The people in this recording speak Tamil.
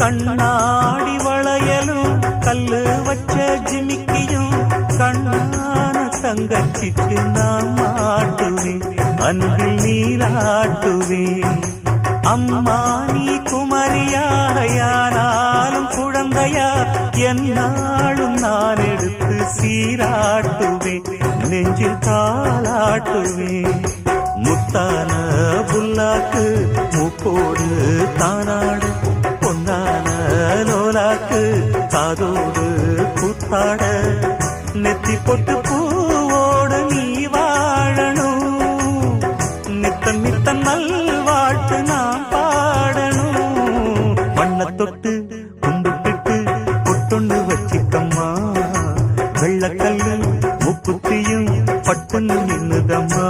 கண்ணாடி வளையலும் கல்லு வச்ச ஜிமிக்கியும் கண்ணான தங்கச்சிக்கு நான் மாட்டுவேன் அன்பில் நீராட்டுவேன். அம்மா நீ குமரியாயானாலும் குழந்தையா என்னாலும் நான் எடுத்து சீராட்டுவேன் நெஞ்சில் தாளாட்டுவேன். முத்தான புல்லாக்கு மூக்கோடு தானாடு. காதோடு கூத்தாட நெத்தி பொட்டு பூவோடு நீ வாழணும். நித்தன் நித்தன் நல்வாழ்த்து நான் பாடணும். வண்ண தொட்டு கும்பிட்டுட்டு பொட்டொண்டு வச்சிக்கம்மா வெள்ளக்கல்லு முக்குத்தியும் பட்டுன்னு நின்னுதம்மா.